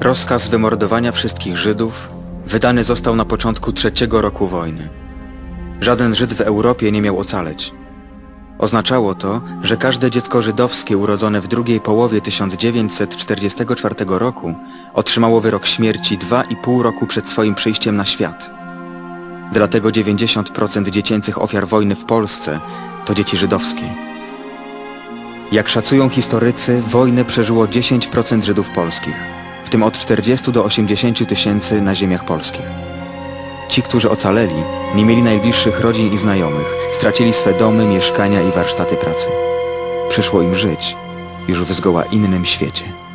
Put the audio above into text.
Rozkaz wymordowania wszystkich Żydów wydany został na początku trzeciego roku wojny. Żaden Żyd w Europie nie miał ocaleć. Oznaczało to, że każde dziecko żydowskie urodzone w drugiej połowie 1944 roku otrzymało wyrok śmierci dwa i pół roku przed swoim przyjściem na świat. Dlatego 90% dziecięcych ofiar wojny w Polsce to dzieci żydowskie. Jak szacują historycy, wojnę przeżyło 10% Żydów polskich, w tym od 40 do 80 tysięcy na ziemiach polskich. Ci, którzy ocaleli, nie mieli najbliższych rodzin i znajomych, stracili swe domy, mieszkania i warsztaty pracy. Przyszło im żyć już w zgoła innym świecie.